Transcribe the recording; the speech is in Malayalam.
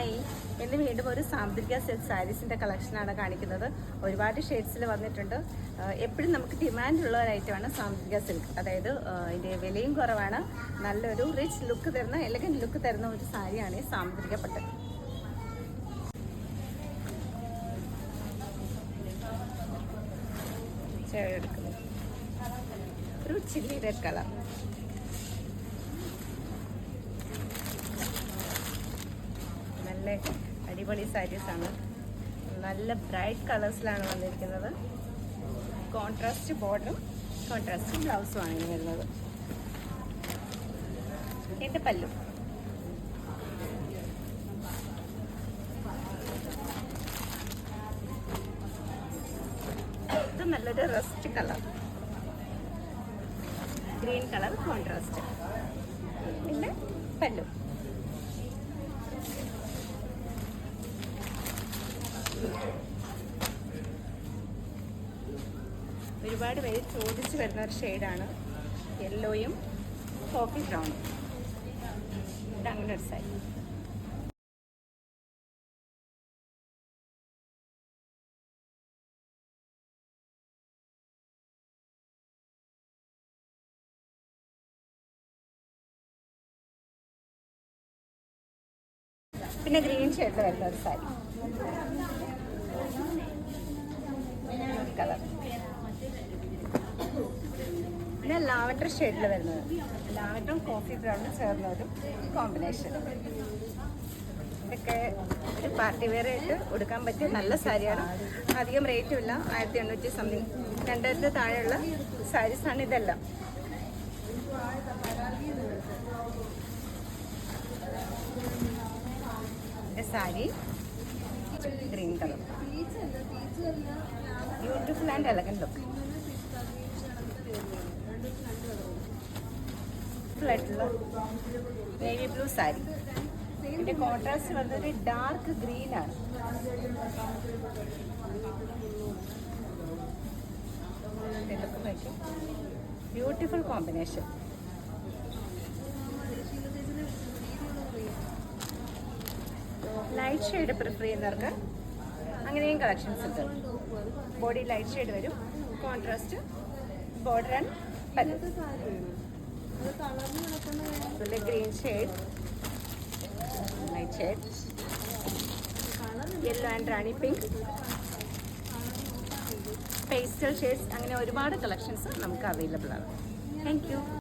ഹായ് ഇന്ന് വീണ്ടും ഒരു സാമ്പത്തിക സെറ്റ് സാരീസിന്റെ കളക്ഷനാണ് കാണിക്കുന്നത്. ഒരുപാട് ഷെയ്ഡ്സിൽ വന്നിട്ടുണ്ട്. എപ്പോഴും നമുക്ക് ഡിമാൻഡ് ഉള്ള ഒരു ഐറ്റമാണ് സാമ്പത്തിക സിൽക്ക് അതായത് ഇതിന്റെ വിലയും കുറവാണ്. നല്ലൊരു റിച്ച് ലുക്ക് തരുന്ന എലഗന്റ് ലുക്ക് തരുന്ന ഒരു സാരിയാണ് ഈ സാമ്പത്തിക പട്ട്. ഒരു ചില്ലി റെഡ് കളർ നല്ല അടിപൊളി സാരീസ് ആണ്. നല്ല ബ്രൈറ്റ് കളേഴ്സിലാണ് വന്നിരിക്കുന്നത്. കോൺട്രാസ്റ്റ് ബോർഡറും കോൺട്രാസ്റ്റ് ബ്ലൗസും ആണ് ഇനി വരുന്നത്. എന്റെ പല്ലു. ഇത് നല്ലൊരു rust colour green colour contrast പിന്നെ പല്ലു. ഒരുപാട് പേര് ചോദിച്ചു വരുന്ന ഒരു ഷെയ്ഡാണ്. യെല്ലോയും കോഫി ബ്രൗണും അങ്ങനെ ഒരു സാരി പിന്നെ ഗ്രീൻ ഷെയ്ഡിൽ വരുന്ന ഒരു സാരി പിന്നെ ലാവൻഡർ ഷെയ്ഡിൽ വരുന്നത്. ലാവൻഡറും കോഫി ബ്രൗണും ചേർന്ന ഒരു കോമ്പിനേഷൻ ഇതൊക്കെ ഒരു പാർട്ടി വെയർ ആയിട്ട് ഉടുക്കാൻ പറ്റിയ നല്ല സാരിയാണ്. അധികം റേറ്റും ഇല്ല. ആയിരത്തി എണ്ണൂറ്റി സംതിങ് രണ്ടായിരത്തി താഴെയുള്ള സാരീസാണ് ഇതെല്ലാം. ഇത് sari. Green colour beautiful and elegant look ആയിട്ടുള്ള നേവി ബ്ലൂ സാരി ഇതിന്റെ കോൺട്രാസ്റ്റ് വന്നത് ഡാർക്ക് ഗ്രീൻ ആണ്. Beautiful combination light shade prefer ചെയ്യുന്നവർക്ക് അങ്ങനെയും കളക്ഷൻസ് ഉണ്ട്. ബോഡി ലൈറ്റ് ഷെയ്ഡ് വരും. Contrast border and green shade light yellow and rani pink pastel shades അങ്ങനെ ഒരുപാട് കളക്ഷൻസ് നമുക്ക് അവൈലബിൾ ആണ്. Thank you